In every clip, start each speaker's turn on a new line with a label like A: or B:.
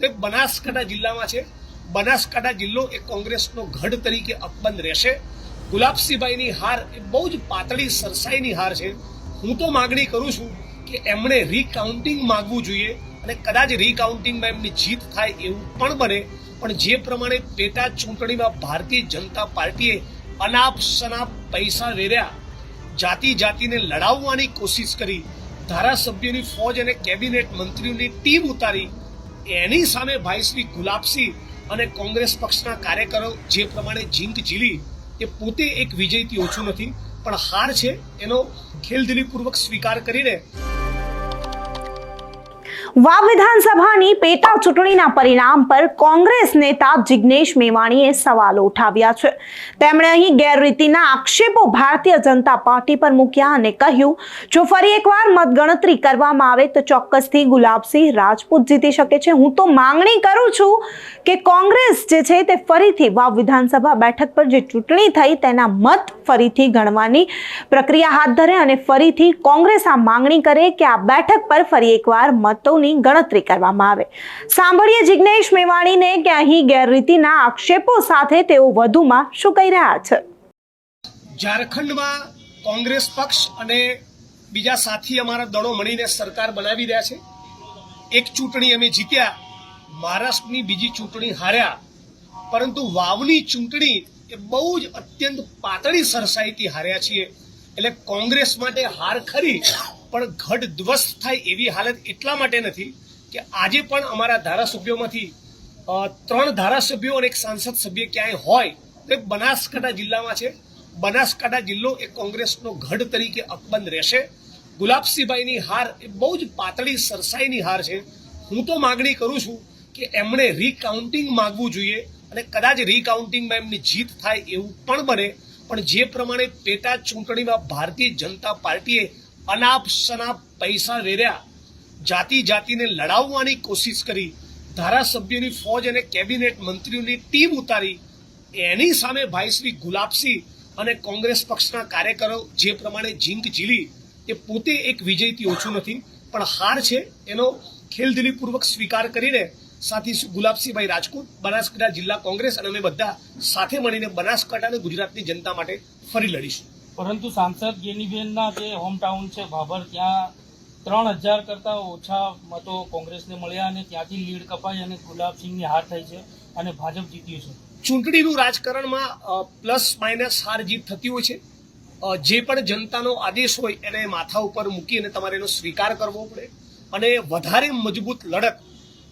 A: તો બનાસકાંઠા જિલ્લામાં છે. બનાસકાંઠા જિલ્લો એ કોંગ્રેસનો ગઢ તરીકે અકબંધ રહેશે. ગુલાબસિંહભાઈની હાર એ બહુ જ પાતળી સરસાઈની હાર છે. હું તો માગણી કરું છું કે એમણે રીકાઉન્ટિંગ માગવું જોઈએ અને કદાચ રીકાઉન્ટિંગમાં એમની જીત થાય એવું પણ બને. પણ જે પ્રમાણે પેટા ચૂંટણીમાં ભારતીય જનતા પાર્ટીએ અનાપ સનાપ પૈસા વેર્યા જાતિ જાતિને લડાવવાની કોશિશ કરી, ધારાસભ્યોની ફોજ અને કેબિનેટ મંત્રીઓની ટીમ ઉતારી એની સામે ભાઈ શ્રી ગુલાબસિંહ અને કોંગ્રેસ પક્ષના કાર્યકરો જે પ્રમાણે જીંક ઝીલી, એ પોતે એક વિજયથી ઓછું નથી, પણ હાર છે, એનો ખેલદિલીપૂર્વક સ્વીકાર કરીને
B: વાવ વિધાનસભાની પેટા ચૂંટણીના પરિણામ પર કોંગ્રેસ નેતા જિગ્નેશ મેવાણીએ સવાલો ઉઠાવ્યા છે. તેમણે અહીં ગેરરીતિના આક્ષેપો ભારતીય જનતા પાર્ટી પર મૂક્યા અને કહ્યું, જો ફરી એકવાર મતગણતરી કરવામાં આવે તો ચોક્કસથી ગુલાબસિંહ રાજપૂત જીતી શકે છે. હું તો માંગણી કરું છું કે કોંગ્રેસ જે છે તે ફરીથી વાવ વિધાનસભા બેઠક પર જે ચૂંટણી થઈ તેના મત ફરીથી ગણવાની પ્રક્રિયા હાથ ધરે અને ફરીથી કોંગ્રેસ આ માંગણી કરે કે આ બેઠક પર ફરી એકવાર મતોની ગણતરી કરવામાં આવે. સાંભળીએ જિગ્નેશ મેવાણીને કે અહીં ગેરરીતિના આક્ષેપો સાથે તેઓ વધુમાં શું કહી રહ્યા છે.
A: ઝારખંડમાં કોંગ્રેસ પક્ષ અને બીજા સાથી અમારા દળો મળીને સરકાર બનાવી રહ્યા છે. એક ચૂંટણી અમે જીત્યા, મહારાષ્ટ્રની બીજી ચૂંટણી હાર્યા. પરંતુ વાવની ચૂંટણી એ બહુ જ અત્યંત પાતળી સરસાઈથી હાર્યા છીએ. એટલે કોંગ્રેસ માટે હાર ખરી. પણ ઘટ ધ્વસ્ત થાય એવી હાલત એટલા માટે નથી કે આજે પણ અમારા ધારાસભ્યોમાંથી ત્રણ ધારાસભ્યો અને એક સાંસદ સભ્ય ક્યાંય હોય તો એ બનાસકાંઠા જિલ્લામાં છે. બનાસકાંઠા જિલ્લો એ કોંગ્રેસનો ગઢ તરીકે અકબંધ રહેશે. ગુલાબસિંહભાઈની હાર એ બહુ જ પાતળી સરસાઈની હાર છે. હું તો માગણી કરું છું કે એમણે રીકાઉન્ટિંગ માગવું જોઈએ અને કદાચ રીકાઉન્ટિંગમાં એમની જીત થાય એવું પણ બને. પણ જે પ્રમાણે પેટા ચૂંટણીમાં ભારતીય જનતા પાર્ટીએ અનાપ શનાપ પૈસા વેર્યા જાતિ જાતિને લડાવવાની કોશિશ કરી, ધારાસભ્યની ફોજ અને કેબિનેટ મંત્રીઓની ટીમ ઉતારી, એની સામે ભાઈ શ્રી ગુલાબસિંહ અને કોંગ્રેસ પક્ષના કાર્યકરો જે પ્રમાણે જીંક ઝીલી, એ પોતે એક વિજયથી ઓછું નથી, પણ હાર છે એનો ખેલદિલીપૂર્વક સ્વીકાર કરીને સાથી ગુલાબસિંહભાઈ રાજકોટ બનાસકાંઠા જિલ્લા કોંગ્રેસ અને અમે બધા સાથે મળીને બનાસકાંઠા અને ગુજરાતની જનતા માટે ફરી લડીશું.
C: પરંતુ સાંસદ ગેનીબેનના જે હોમટાઉન છે ભાભર ત્યાં ત્રણ હજાર કરતાં ઓછા મતો કોંગ્રેસને મળ્યા અને ત્યાંથી લીડ કપાઈ અને ગુલાબસિંહની હાર થઈ છે અને ભાજપ જીત્યું છે.
A: ચૂંટણીનું રાજકારણમાં પ્લસ માઇનસ હાર જીત થતી હોય છે. જે પણ જનતાનો આદેશ હોય એને માથા ઉપર મૂકી અને તમારે એનો સ્વીકાર કરવો પડે. અને વધારે મજબૂત લડત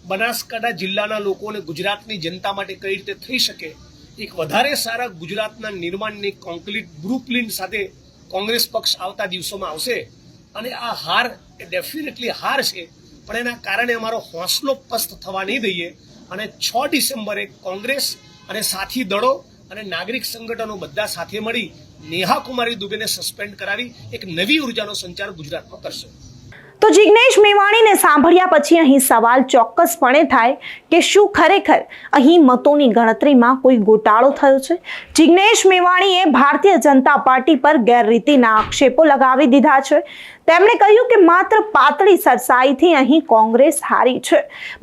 A: બનાસકાંઠા જિલ્લાના લોકો અને ગુજરાતની જનતા માટે કઈ રીતે થઈ શકે એક વધારે સારા ગુજરાતના નિર્માણની કોન્ક્રીટ બ્રુપ્લિન સાથે કોંગ્રેસ પક્ષ આવતા દિવસોમાં આવશે. અને આ હાર એ ડેફિનેટલી હાર છે, પણ એના કારણે અમારો હોંસલો પસ્ત થવા નહીં દઈએ. અને છ ડિસેમ્બરે કોંગ્રેસ અને સાથી દળો અને નાગરિક સંગઠનો બધા સાથે મળી નેહા કુમારી દુબેને સસ્પેન્ડ કરાવી એક નવી ઉર્જાનો સંચાર ગુજરાતમાં કરશે.
B: તો જિગ્નેશ મેવાણીને સાંભળ્યા પછી અહીં સવાલ ચોક્કસપણે થાય કે શું ખરેખર અહીં મતોની ગણતરીમાં કોઈ ગોટાળો થયો છે? જિજ્ઞેશ મેવાણીએ ભારતીય જનતા પાર્ટી પર ગેરરીતિના આક્ષેપો લગાવી દીધા છે. તેમણે કહ્યું કે માત્ર પાતળી સરસાઈથી અહીં કોંગ્રેસ હારી છે.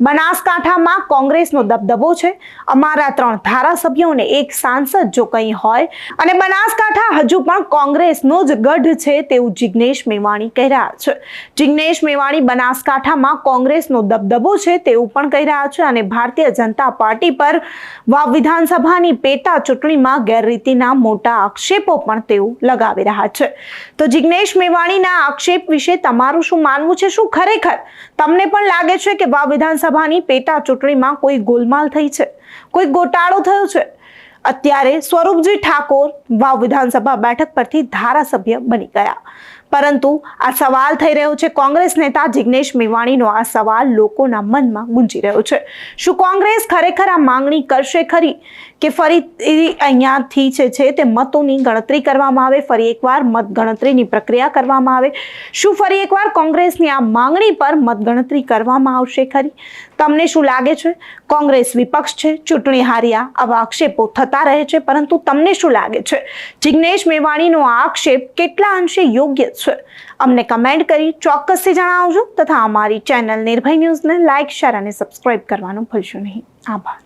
B: બનાસકાંઠામાં કોંગ્રેસનો દબદબો છે. અમારા ત્રણ ધારાસભ્યો અને એક સાંસદ જો કંઈ હોય. અને બનાસકાંઠા હજુ પણ કોંગ્રેસનો જ ગઢ છે તેવું જિગ્નેશ મેવાણી કહી રહ્યા છે. જિગ્નેશ મેવાણી બનાસકાંઠામાં કોંગ્રેસનો દબદબો છે તેવું પણ કહી રહ્યા છે અને ભારતીય જનતા પાર્ટી પર વાવ વિધાનસભાની પેટા ચૂંટણીમાં ગેરરીતિના મોટા આક્ષેપો પણ તેઓ લગાવી રહ્યા છે. તો જિગ્નેશ મેવાણીના આક્ષેપ વિશે તમારું શું માનવું છે? શું ખરેખર તમને પણ લાગે છે કે વાવ વિધાનસભાની પેટા ચૂંટણીમાં કોઈ ગોલમાલ થઈ છે? કોઈ ગોટાળો થયો છે? અત્યારે સ્વરૂપજી ઠાકોર વાવ વિધાનસભા બેઠક પરથી ધારાસભ્ય બની ગયા. પરંતુ આ સવાલ થઈ રહ્યો છે કોંગ્રેસ નેતા જિગ્નેશ મેવાણીનો. આ સવાલ લોકોના મનમાં ગુંજી રહ્યો છે. શું કોંગ્રેસ ખરેખર આ માંગણી કરશે ખરી? કે ફરી અહીંયાથી છે છે તે મતોની ગણતરી કરવામાં આવે, ફરી એકવાર મત ગણતરીની પ્રક્રિયા કરવામાં આવે. શું ફરી એકવાર કોંગ્રેસની આ માંગણી પર મતગણતરી કરવામાં આવશે ખરી? તમને શું લાગે છે? કોંગ્રેસ વિપક્ષ છે, ચૂંટણી હાર્યા આવા આક્ષેપો થતા રહે છે, પરંતુ તમને શું લાગે છે? જિગ્નેશ મેવાણીનો આ આક્ષેપ કેટલા અંશે યોગ્ય છે છે? અમને કમેન્ટ કરી ચોક્કસથી જણાવજો તથા અમારી ચેનલ નિર્ભય ન્યૂઝને લાઇક, શેર અને સબસ્ક્રાઇબ કરવાનું ભૂલશો નહીં. આભાર.